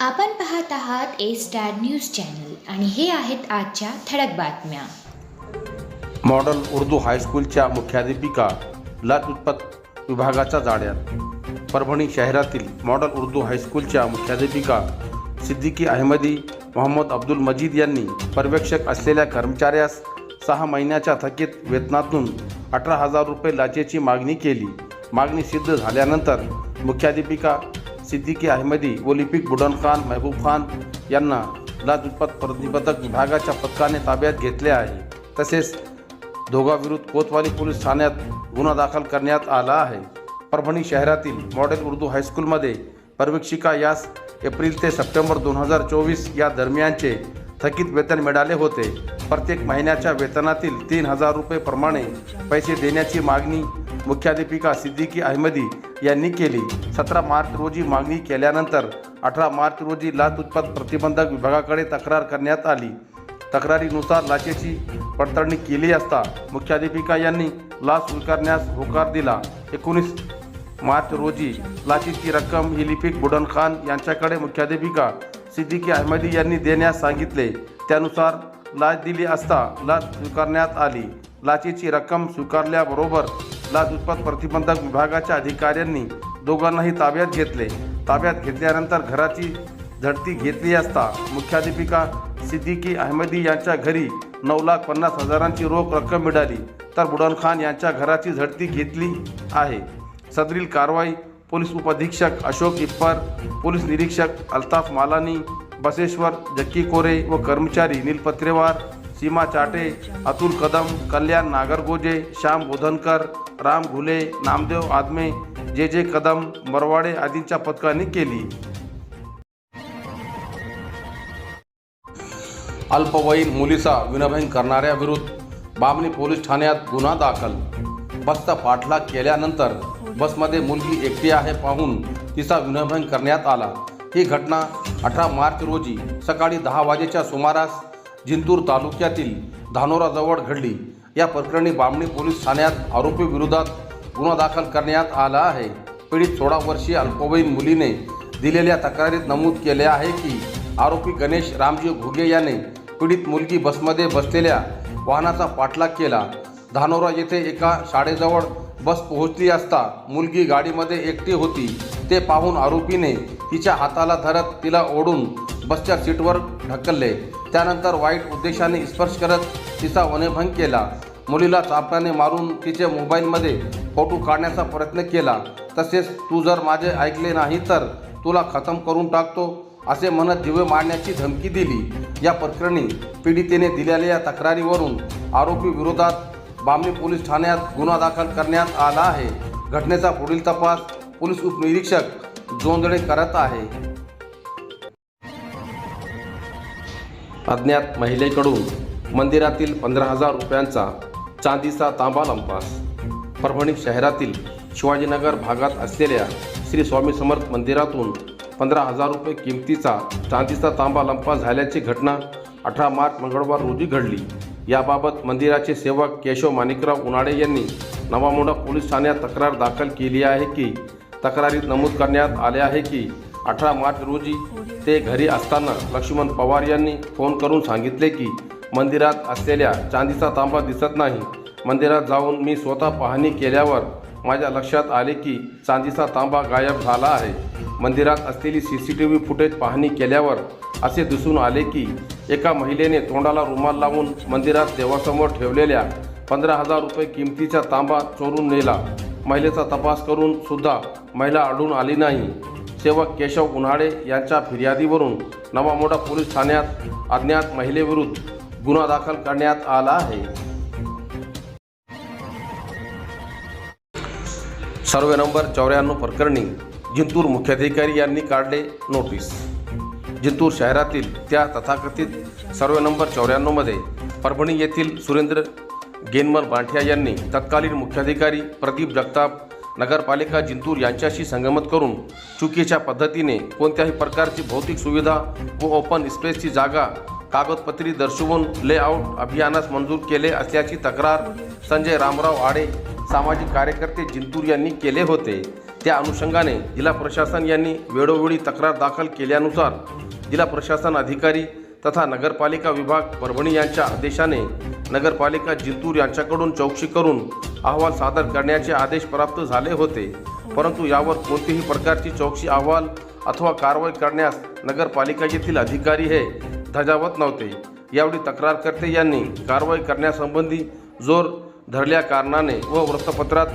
आपण पाहत आहात ए स्टार न्यूज चॅनल आणि हे आहेत आजच्या ठळक बातम्या. मॉडल उर्दू हायस्कूलच्या मुख्याध्यापिका लाचलुचपत विभागाच्या जाळ्यात. परभणी शहरातील मॉडल उर्दू हायस्कूलच्या मुख्याध्यापिका सिद्दीकी अहमदी मोहम्मद अब्दुल मजीद यांनी पर्यवेक्षक असलेल्या कर्मचाऱ्यास सहा महिन्याच्या थकीत वेतनातून अठरा हजार रुपये लाचेची मागणी केली. मागणी सिद्ध झाल्यानंतर मुख्याध्यापिका सिद्दीकी अहमदी व लिपिक बुडन खान महबूब खान यांना लाचलुचपत प्रतिबंधक विभागाच्या पथकाने ताब्यात घेतले आहे. तसेच दोघाविरुद्ध कोतवाली पोलीस ठाण्यात गुन्हा दाखल करण्यात आला आहे. परभणी शहरातील मॉडेल उर्दू हायस्कूलमध्ये पर्यवेक्षिका यास एप्रिल ते सप्टेंबर दोन हजार चोवीस या दरम्यानचे थकीत वेतन मिळाले होते. प्रत्येक महिन्याच्या वेतनातील तीन हजार रुपये प्रमाणे पैसे देण्याची मागणी मुख्याध्यापिका सिद्दीकी अहमदी यांनी केली. सतरा मार्च रोजी मागणी केल्यानंतर अठरा मार्च रोजी लाचलुचपत प्रतिबंधक विभागाकडे तक्रार करण्यात आली. तक्रारीनुसार लाचेची पडताळणी केली असता मुख्याध्यापिका यांनी लाच स्वीकारण्यास होकार दिला. एकोणीस मार्च रोजी लाचेची रक्कम ही लिपिक बुडन खान यांच्याकडे मुख्याध्यापिका सिद्दीकी अहमदी यांनी देण्यास सांगितले. त्यानुसार लाच दिली असता लाच स्वीकारण्यात आली. लाचेची रक्कम स्वीकारल्याबरोबर लाचलुचपत प्रतिबंधक विभागाच्या अधिकाऱ्यांनी दोघांनाही ताब्यात घेतले. ताब्यात घेतल्यानंतर घराची झडती घेतली असता मुख्याध्यापिका सिद्दीकी अहमदी यांच्या घरी नऊ लाख पन्नास हजारांची रोख रक्कम मिळाली. तर बुडन खान यांच्या घराची झडती घेतली आहे. सदरील कारवाई पोलीस उपअधीक्षक अशोक इप्पर पोलीस निरीक्षक अल्ताफ मालानी बसेश्वर जक्की कोरे व कर्मचारी नील पत्रेवार सीमा चाटे अतुल कदम कल्याण नागरगोजे श्याम बोधनकर राम घुले नामदेव आदमे जे जे कदम मरवाडे आदींच्या पथकांनी केली. अल्पवयीन मुलीचा विनभंग करणाऱ्या विरुद्ध बामणी पोलीस ठाण्यात गुन्हा दाखल. बसचा पाठलाग केल्यानंतर बसमध्ये मुलगी एकटी आहे पाहून तिचा विनभंग करण्यात आला. ही घटना अठरा मार्च रोजी सकाळी दहा वाजेच्या सुमारास जिंतूर तालुक्यातील धानोराजवळ घडली. या प्रकरणी बामणी पोलीस ठाण्यात आरोपीविरोधात गुन्हा दाखल करण्यात आला आहे. पीडित सोळा वर्षीय अल्पवयीन मुलीने दिलेल्या तक्रारीत नमूद केले आहे की आरोपी गणेश रामजी घुगे याने पीडित मुलगी बसमध्ये बसलेल्या वाहनाचा पाठलाग केला. धानोरा येथे एका शाळेजवळ बस पोहोचली असता मुलगी गाडीमध्ये एकटी होती. ते पाहून आरोपीने तिच्या हाताला धरत तिला ओढून बसच्या सीटवर ढकलले. त्यानंतर वाईट उद्देशाने स्पर्श करत तिचा वनेभंग केला. मुलीला चापण्याने मारून तिचे मोबाईलमध्ये फोटो काढण्याचा प्रयत्न केला. तसेच तू जर माझे ऐकले नाही तर तुला खतम करून टाकतो असे म्हणत जीवे मारण्याची धमकी दिली. या प्रकरणी पीडितेने दिलेल्या तक्रारीवरून आरोपी विरोधात बामणी पोलीस ठाण्यात गुन्हा दाखल करण्यात आला आहे. घटनेचा पुढील तपास पोलीस उपनिरीक्षक जोंदडे करत आहे. अज्ञात महिलेकडून मंदिरातील पंधरा हजार रुपयांचा चांदीचा तांबा लंपास. परभणी शहरातील शिवाजीनगर भागात असलेल्या श्री स्वामी समर्थ मंदिरातून पंधरा हजार रुपये किमतीचा चांदीचा तांबा लंपास झाल्याची घटना अठरा मार्च मंगळवार रोजी घडली. याबाबत मंदिराचे सेवक केशव माणिकराव उन्हाळे यांनी नवामोंडा पोलीस ठाण्यात तक्रार दाखल केली आहे की तक्रारीत नमूद करण्यात आले आहे की अठरा मार्च रोजी ते घरी असताना लक्ष्मण पवार यांनी फोन करून सांगितले की मंदिरात असलेल्या चांदीचा तांबा दिसत नाही. मंदिरात जाऊन मी स्वतः पाहणी केल्यावर माझ्या लक्षात आले की चांदीचा तांबा गायब झाला आहे. मंदिरात असलेली C C T V footage पाहणी केल्यावर असे दिसून आले की एका महिलेने तोंडाला रुमाल लावून मंदिरात देवासमोर ठेवलेल्या पंधरा हजार रुपये किमतीचा तांबा चोरून नेला. महिलेचा तपास करून सुद्धा महिला आढळून आली नाही. सेवक केशव उन्हाळे यांच्या फिर्यादीवरून नवामोडा पोलीस ठाण्यात अज्ञात महिलेविरुद्ध गुन्हा दाखल करण्यात आला आहे. सर्वे नंबर चौऱ्याण्णव प्रकरणी जिंतूर मुख्याधिकारी यांनी काढले नोटीस. जिंतूर शहरातील त्या तथाकथित सर्वे नंबर चौऱ्याण्णवमध्ये परभणी येथील सुरेंद्र गेनमल बांठिया यांनी तत्कालीन मुख्याधिकारी प्रदीप जगताप नगरपालिका जिंतूर यांच्याशी संगमत करून चुकीच्या पद्धतीने कोणत्याही प्रकारची भौतिक सुविधा व ओपन स्पेसची जागा कागदपत्री दर्शवून लेआउट अभियानास मंजूर केले असल्याची तक्रार संजय रामराव आडे सामाजिक कार्यकर्ते जिंतूर यांनी केले होते. त्या अनुषंगाने जिल्हा प्रशासन यांनी वेळोवेळी तक्रार दाखल केल्यानुसार जिल्हा प्रशासन अधिकारी तथा नगरपालिका विभाग परभणी यांच्या आदेशाने नगरपालिका जिंतूर यांच्याकडून चौकशी करून अहवाल सादर करण्याचे आदेश प्राप्त झाले होते. परंतु यावर कोणतीही प्रकारची चौकशी अहवाल अथवा कारवाई करण्यास नगरपालिका येथील अधिकारी हे धजावत नव्हते. यावेळी तक्रारकर्ते यांनी कारवाई करण्यासंबंधी जोर धरल्या कारणाने व वृत्तपत्रात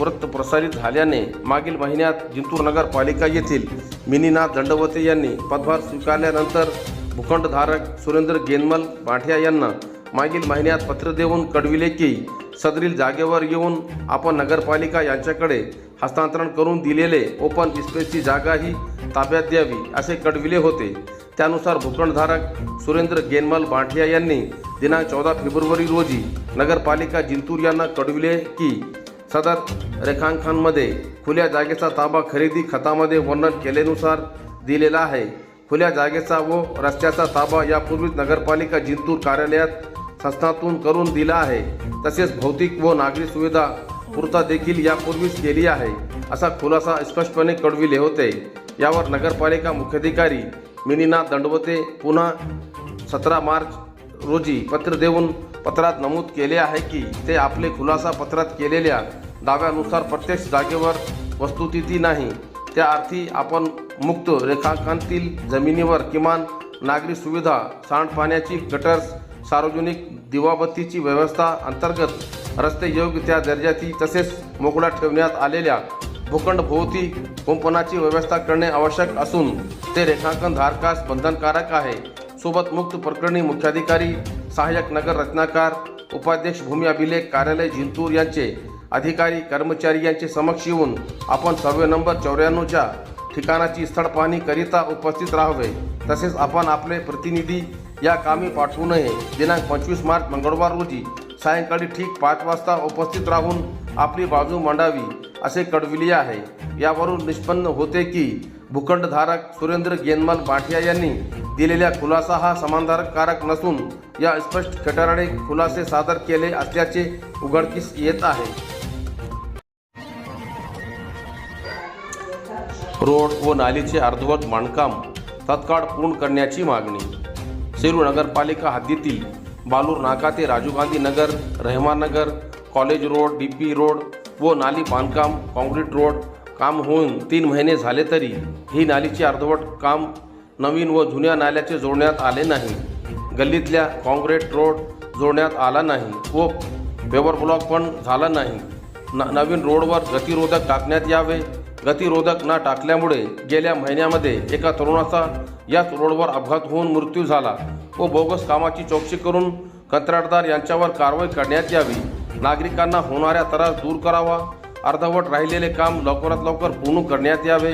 वृत्त प्रसारित झाल्याने मागील महिन्यात जिंतूर नगरपालिका येथील मिनीनाथ दंडवते यांनी पदभार स्वीकारल्यानंतर भूखंडधारक सुरेंद्र गेनमल पाठिया यांना मागील महिन्यात पत्र देऊन कळविले की सदरील जागेवर येऊन आपण नगरपालिका यांच्याकडे हस्तांतरण करून दिलेले ओपन स्पेसची जागा ही ताब्यात द्यावी असे कळविले होते. त्यानुसार भूखंडधारक सुरेंद्र गेनमल बांठिया यांनी दिनांक चौदा फेब्रुवारी रोजी नगरपालिका जिंतूर यांना कळविले की सदर रेखांकनामध्ये खुल्या जागेचा ताबा खरेदी खतामध्ये वर्णन केल्यानुसार दिलेला आहे. खुल्या जागेचा व रस्त्याचा ताबा यापूर्वीच नगरपालिका जिंतूर कार्यालयात संस्थातून करून दिला आहे. तसेच भौतिक व नागरी सुविधा पूर्ता देखील यापूर्वीच केली आहे असा खुलासा स्पष्टपणे कळविले होते. यावर नगरपालिका मुख्याधिकारी मिनीनाथ दंडवते पुन्हा सतरा मार्च रोजी पत्र देऊन पत्रात नमूद केले आहे की ते आपले खुलासा पत्रात केलेल्या दाव्यानुसार प्रत्यक्ष जागेवर वस्तुस्थिती नाही. त्या अर्थी आपण मुक्त रेखांकांतील जमिनीवर किमान नागरी सुविधा सांडपाण्याची गटर्स सार्वजनिक दिवाबत्तीची व्यवस्था अंतर्गत रस्ते योग्य त्या दर्जाची तसेच मोकळा ठेवण्यात आलेल्या भूखंडभोवती कुंपणाची व्यवस्था करणे आवश्यक असून ते रेखांकन धारकास बंधनकारक आहे. सोबत मुक्त प्रकरणी मुख्याधिकारी सहाय्यक नगर रचनाकार उपाध्यक्ष भूमी अभिलेख कार्यालय जिंतूर यांचे अधिकारी कर्मचारी यांचे समक्ष येऊन आपण सर्वे नंबर चौऱ्याण्णवच्या ठिकाणाची स्थळ पाहणी करिता उपस्थित राहावे. तसेच आपण आपले प्रतिनिधी या कामी पाठवू नये दिनांक पंचवीस मार्च मंगळवार रोजी सायंकाळी ठीक पाच वाजता उपस्थित राहून आपली बाजू मांडावी असे कळविले आहे. यावरून निष्पन्न होते की भूखंडधारक सुरेंद्र गेनमाल बाठिया यांनी दिलेल्या खुलासा हा समाधानकारक नसून या स्पष्ट खटाराने खुलासे सादर केले असल्याचे उघडकीस येत आहे. रोड व नालीचे अर्धवट बांधकाम तत्काळ पूर्ण करण्याची मागणी सेलू नगरपालिका हद्दीतील बालूर नाका ते Rajiv Gandhi Nagar Rahman Nagar college road D P road व नाली बांधकाम काँक्रीट रोड काम होऊन तीन महिने झाले तरी ही नालीचे अर्धवट काम नवीन व जुन्या नाल्याचे जोडण्यात आले नाही. गल्लीतल्या काँक्रीट रोड जोडण्यात आला नाही व पेवर ब्लॉक पण झाला नाही. न नवीन रोडवर गतिरोधक टाकण्यात यावे गतिरोधक न टाकल्यामुळे गेल्या महिन्यामध्ये एका तरुणाचा याच रोडवर अपघात होऊन मृत्यू झाला. व बोगस कामाची चौकशी करून कंत्राटदार यांच्यावर कारवाई करण्यात यावी. नागरिकांना होणाऱ्या त्रास दूर करावा. अर्धवट राहिलेले काम लवकरात लवकर पूर्ण करण्यात यावे.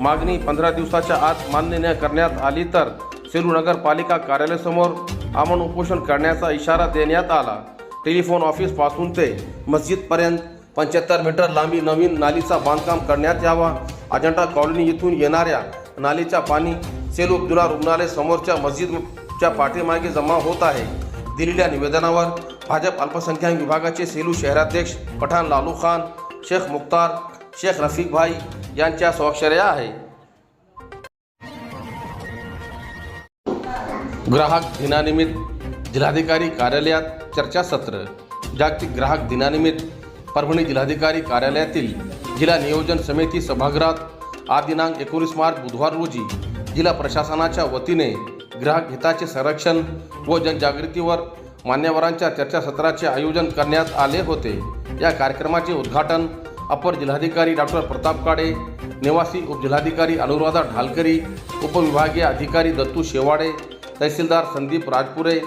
मागणी पंधरा दिवसाच्या आत मान्य न करण्यात आली तर सेलू नगरपालिका कार्यालयासमोर आमरण उपोषण करण्याचा इशारा देण्यात आला. टेलिफोन ऑफिसपासून ते मस्जिदपर्यंत पंच्याहत्तर मीटर लांबी नवीन नालीचा बांधकाम करण्यात यावा. अजंठा कॉलनी येथून येणाऱ्या नालीचा पाणी सेल अब्दुल्ला रुग्णालय समोरच्या मस्जिदच्या पाठीमागे जमा होत आहे. दिलेल्या निवेदनावर भाजप अल्पसंख्याक विभागाचे सेलू शहराध्यक्ष पठाण लालू खान शेख मुख्तार शेख रफीक भाई यांच्या स्वाक्षऱ्या आहे. ग्राहक दिनानिमित्त जिल्हाधिकारी कार्यालयात चर्चासत्र. जागतिक ग्राहक दिनानिमित्त परभणी जिल्हाधिकारी कार्यालयातील जिल्हा नियोजन समिती सभागृहात आज दिनांक एकोणीस मार्च बुधवार रोजी जिल्हा प्रशासनाच्या वतीने ग्राहक हिताचे संरक्षण व जनजागृतीवर मान्यवरांच्या चर्चासत्राचे आयोजन करण्यात आले होते. या कार्यक्रमाचे उद्घाटन अपर जिल्हाधिकारी डॉक्टर प्रताप काडे निवासी उपजिल्हाधिकारी अनुराधा ढालकरी उपविभागीय अधिकारी दत्तू शेवाडे तहसीलदार संदीप राजपुरे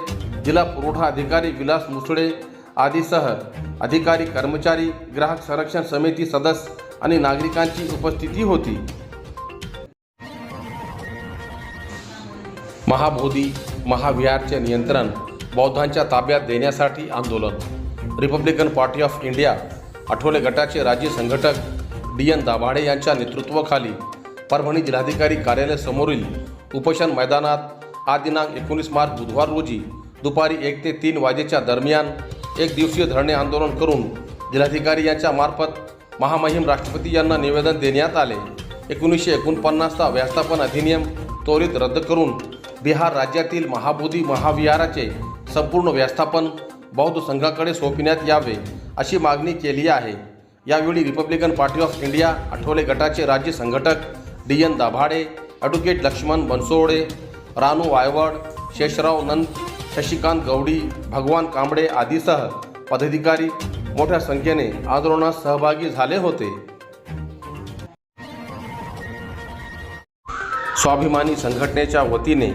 जिल्हा पुरवठा अधिकारी विलास मुसळे आदीसह अधिकारी कर्मचारी ग्राहक संरक्षण समिती सदस्य आणि नागरिकांची उपस्थिती होती. महाबोधी महाविहारचे नियंत्रण बौद्धांच्या ताब्यात देण्यासाठी आंदोलन. Republican Party of India Athawale गटाचे राज्य संघटक डी एन दाभाडे यांच्या नेतृत्वाखाली परभणी जिल्हाधिकारी कार्यालयासमोरील उपोषण मैदानात आज दिनांक एकोणीस मार्च बुधवार रोजी दुपारी एक ते तीन वाजेच्या दरम्यान एक दिवसीय धरणे आंदोलन करून जिल्हाधिकारी यांच्या मार्फत महामहिम राष्ट्रपती यांना निवेदन देण्यात आले. एकोणीसशे एकोणपन्नासचा व्यवस्थापन अधिनियम त्वरित रद्द करून बिहार राज्यातील महाबोधी महाविहाराचे संपूर्ण व्यवस्थापन बौद्ध संघाकडे सोपविण्यात यावे अशी मागणी केली आहे. यावेळी Republican Party of India Athawale गटाचे राज्य संघटक D N Dabhade advocate Laxman Bansode Ranu Waywad Sheshrao Nand Shashikant Gawdi Bhagwan Kamble आदीसह पदाधिकारी मोठ्या संख्येने आंदोलनात सहभागी झाले होते. स्वाभिमानी संघटनेच्या वतीने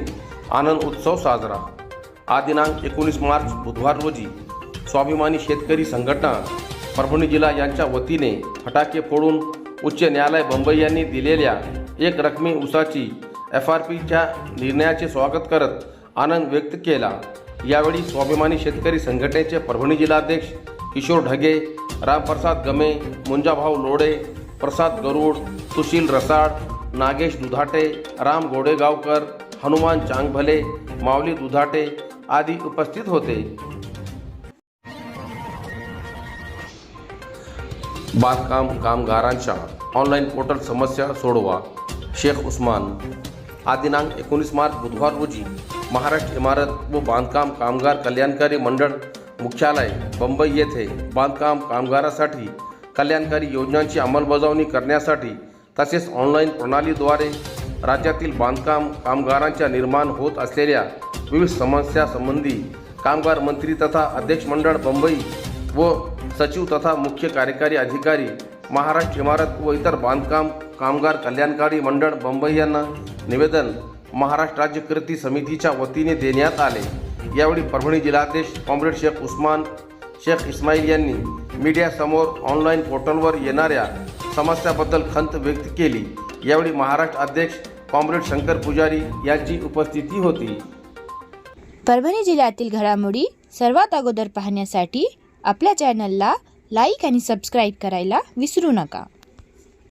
आनंद उत्सव साजरा. आज दिनांक एकोणीस मार्च बुधवार रोजी स्वाभिमानी शेतकरी संघटना परभणी जिल्हा यांच्या वतीने फटाके फोडून उच्च न्यायालय बंबई यांनी दिलेल्या एक रकमी उसाची एफ आर पीच्या निर्णयाचे स्वागत करत आनंद व्यक्त केला. यावेळी स्वाभिमानी शेतकरी संघटनेचे परभणी जिल्हाध्यक्ष किशोर ढगे रामप्रसाद गमे मुंजाभाऊ लोडे प्रसाद गरुड सुशील रसाड नागेश दुधाटे राम गोडेगावकर हनुमान चांगभले माऊली दुधाटे आदी उपस्थित होते. बांधकाम कामगारांच्या ऑनलाईन पोर्टल समस्या सोडवा. शेख उस्मान. आदिनांक दिनांक एकोणीस मार्च बुधवार रोजी महाराष्ट्र इमारत व बांधकाम कामगार कल्याणकारी मंडळ मुख्यालय बंबई येथे बांधकाम कामगारासाठी कल्याणकारी योजनांची अंमलबजावणी करण्यासाठी तसेच ऑनलाईन प्रणालीद्वारे राज्यातील बांधकाम कामगारांच्या निर्माण होत असलेल्या विविध समस्यासंबंधी कामगार मंत्री तथा अध्यक्ष मंडळ बंबई व सचिव तथा मुख्य कार्यकारी अधिकारी महाराष्ट्र इमारत व इतर बांधकाम कामगार कल्याणकारी मंडळ बंबई यांना निवेदन महाराष्ट्र राज्य कृती समितीच्या वतीने देण्यात आले. यावेळी परभणी जिल्हाध्यक्ष कॉम्रेड शेख उस्मान शेख इस्माईल यांनी मीडियासमोर ऑनलाईन पोर्टलवर येणाऱ्या समस्याबद्दल खंत व्यक्त केली. यावेळी महाराष्ट्र अध्यक्ष कॉम्रेड शंकर पुजारी यांची उपस्थिती होती. परभणी जिल्ह्यातील घडामोडी सर्वात अगोदर पाहण्यासाठी आपल्या चॅनलला लाईक आणि सबस्क्राईब करायला विसरू नका.